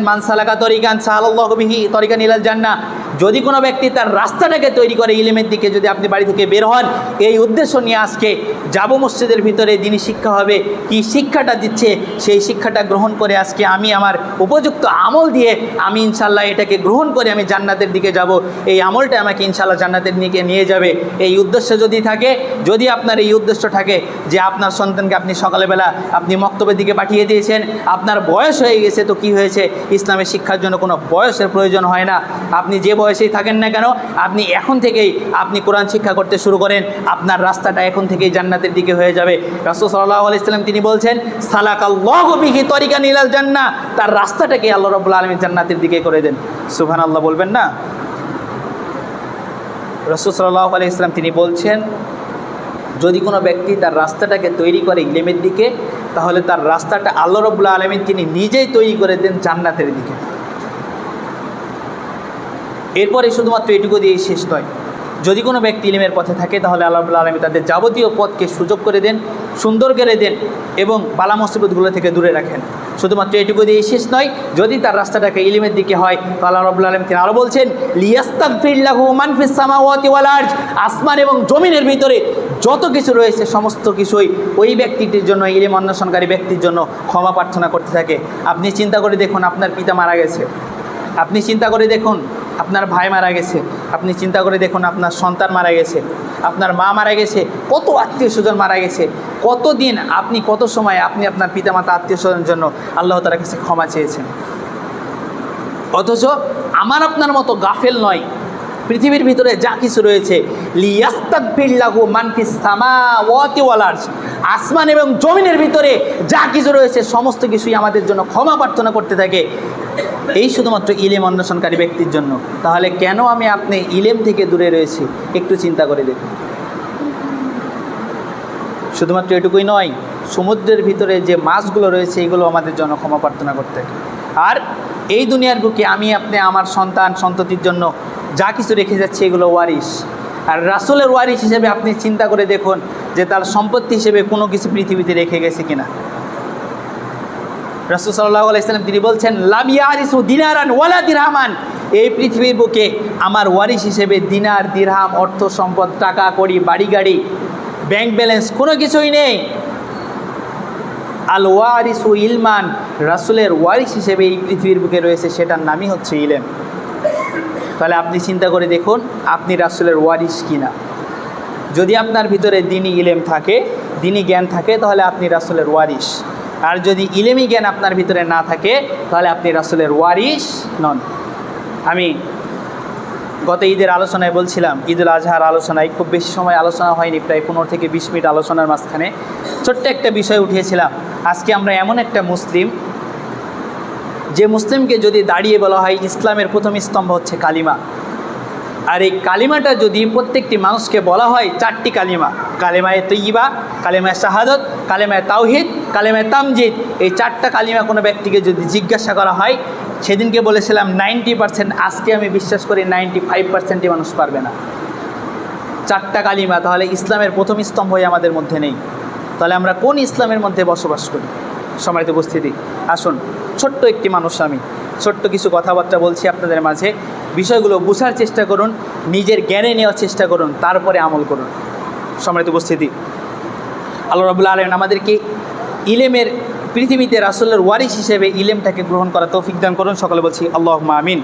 মানসালাকা তরিকান সাহাল্লাহবিহি তরিকান ইলাল জান্না যদি কোনো ব্যক্তি তার রাস্তাটাকে তৈরি করে ইলিমের দিকে যদি আপনি বাড়ি থেকে বের হন, এই উদ্দেশ্য নিয়ে আজকে যাব মসজিদের ভিতরে দিনই শিক্ষা হবে, কি শিক্ষাটা দিচ্ছে, সেই শিক্ষাটা গ্রহণ করে আজকে আমি আমার উপযুক্ত আমল দিয়ে আমি ইনশাল্লাহ এটাকে গ্রহণ করে আমি জান্নাতের দিকে যাব। এই আমলটা আমাকে ইনশাল্লাহ জান্নাতের দিকে নিয়ে যাবে। এই উদ্দেশ্য যদি থাকে, যদি আপনার এই উদ্দেশ্য থাকে যে আপনার সন্তানকে আপনি সকালবেলা আপনি মক্তবের দিকে পাঠিয়ে দিয়েছেন, আপনার বয়স হয়ে গেছে তো কি হয়েছে? ইসলামের শিক্ষার জন্য কোনো বয়সের প্রয়োজন হয় না। আপনি যে বয়সেই থাকেন না কেন, আপনি এখন থেকেই আপনি কোরআন শিক্ষা করতে শুরু করেন, আপনার রাস্তাটা এখন থেকেই জান্নাতের দিকে হয়ে যাবে। রাসূল সাল্লাল্লাহু আলাইহি সাল্লাম তিনি বলছেন, সালাকাল্লাহু বিহি তরিকা নিলাল জান্নাহ, তার রাস্তাটাকে আল্লাহ রাব্বুল আলামিন জান্নাতের দিকে করে দেন। সুবহানাল্লাহ বলবেন না? রসুল সাল্লাহ আলি ইসলাম তিনি বলছেন, যদি কোনো ব্যক্তি তার রাস্তাটাকে তৈরি করে ইলেমের দিকে, তাহলে তার রাস্তাটা আল্লাহ রবুল্লা আলমিন তিনি নিজেই তৈরি করে দেন জান্নাতের দিকে। এরপরে শুধুমাত্র এটুকু দিয়েই শেষ নয়। যদি কোনো ব্যক্তি ইলিমের পথে থাকে, তাহলে আল্লাহ রবুল্লা আলমী তাদের যাবতীয় পথকে সুযোগ করে দেন, সুন্দর করে দেন এবং বালা মুসিবতগুলো থেকে দূরে রাখেন। শুধুমাত্র এটুকু দিয়ে শেষ নয়, যদি তার রাস্তাটাকে ইলিমের দিকে হয়, তো আল্লাহ আলম তিনি আরও বলছেন লিয়াস্তাকফিল্লাহু মানফিস সামাওয়াতি ওয়াল আরজ আসমান এবং জমিনের ভিতরে যত কিছু রয়েছে, সমস্ত কিছুই ওই ব্যক্তিটির জন্য, ইলিম অন্বেষণকারী ব্যক্তির জন্য ক্ষমা প্রার্থনা করতে থাকে। আপনি চিন্তা করে দেখুন, আপনার পিতা মারা গেছে। আপনি চিন্তা করে দেখুন আপনার ভাই মারা গেছে। আপনি চিন্তা করে দেখুন, আপনার সন্তান মারা গেছে। আপনার মা মারা গেছে, কত আত্মীয় স্বজন মারা গেছে। কত দিন আপনি কত সময় আপনি আপনার পিতামাতা আত্মীয় স্বজনের জন্য আল্লাহ তালার কাছে ক্ষমা চেয়েছেন? অথচ আমার আপনার মতো গাফেল নয়। পৃথিবীর ভিতরে যা কিছু রয়েছে লিয়াস্তাকবিল্লাহু মানফিস সামাওয়াতি ওয়াল আসমান এবং জমিনের ভিতরে যা কিছু রয়েছে, সমস্ত কিছুই আমাদের জন্য ক্ষমা প্রার্থনা করতে থাকে। এই শুধুমাত্র ইলেম অন্বেষণকারী ব্যক্তির জন্য। তাহলে কেন আমি আপনি ইলেম থেকে দূরে রয়েছি? একটু চিন্তা করে দেখুন। শুধুমাত্র এটুকুই নয়, সমুদ্রের ভিতরে যে মাছগুলো রয়েছে, এগুলো আমাদের জন্য ক্ষমা প্রার্থনা করতে আর এই দুনিয়ার বুকে আমি আপনি আমার সন্তান সন্ততির জন্য যা কিছু রেখে যাচ্ছে এগুলো ওয়ারিস আর রাসুলের ওয়ারিস হিসেবে আপনি চিন্তা করে দেখুন যে তার সম্পত্তি হিসেবে কোনো কিছু পৃথিবীতে রেখে গেছে কিনা। রাসুল সাল্লাহ আলাইসাল্লাম তিনি বলছেন লামিয়ারিসু দিনারান ওয়ালা দিরহামান। এই পৃথিবীর বুকে আমার ওয়ারিস হিসেবে দিনার দিরহাম, অর্থ সম্পদ, টাকা, কড়ি, বাড়ি, গাড়ি, ব্যাংক ব্যালেন্স কোনো কিছুই নেই। আল ওয়ারিসু ইলমান, রাসুলের ওয়ারিস হিসেবে এই পৃথিবীর বুকে রয়েছে, সেটার নামই হচ্ছে ইলেম। তাহলে আপনি চিন্তা করে দেখুন, আপনি রাসুলের ওয়ারিস কিনা। যদি আপনার ভিতরে দিনই ইলেম থাকে দিনই জ্ঞান থাকে, তাহলে আপনি রাসুলের ওয়ারিস আর যদি ইলেমি জ্ঞান আপনার ভিতরে না থাকে, তাহলে আপনি রাসুলের ওয়ারিস নন। আমি গত ঈদের আলোচনায় বলছিলাম, ঈদুল আজহার আলোচনায় খুব বেশি সময় আলোচনা হয়নি, প্রায় পনেরো থেকে বিশ মিনিট আলোচনার মাঝখানে। ছোট্ট একটা বিষয় উঠিয়েছিলাম। আজকে আমরা এমন একটা মুসলিম যে মুসলিমকে যদি দাঁড়িয়ে বলা হয়, ইসলামের প্রথম স্তম্ভ হচ্ছে কালিমা। আর এই কালিমাটা যদি প্রত্যেকটি মানুষকে বলা হয়, চারটি কালিমা। কালেমায় তৈবা কালেমায় শাহাদত, কালেমায় তাওহিদ, কালেমায় তামজিদ। এই চারটা কালিমা কোনো ব্যক্তিকে যদি জিজ্ঞাসা করা হয়, সেদিনকে বলেছিলাম, নাইনটি পার্সেন্ট আজকে আমি বিশ্বাস করি নাইনটি ফাইভ পার্সেন্টই মানুষ পারবে না। চারটা কালিমা, তাহলে ইসলামের প্রথম স্তম্ভই আমাদের মধ্যে নেই। তাহলে আমরা কোন ইসলামের মধ্যে বসবাস করি? সময়ত উপস্থিতি। আসুন, ছোট্ট একটি মানুষ আমি। ছোট্ট কিছু কথাবার্তা বলছি আপনাদের মাঝে। বিষয়গুলো বোঝার চেষ্টা করুন, নিজের জ্ঞানে নেওয়ার চেষ্টা করুন, তারপরে আমল করুন। সম্মানিত উপস্থিতি। আল্লাহ রবুল্লা আলম আমাদেরকে ইলেমের, পৃথিবীতে রাসুল্লের ওয়ারিস হিসেবে ইলেমটাকে গ্রহণ করা তৌফিক দান করুন। সকলে বলছি আল্লাহ আমিন।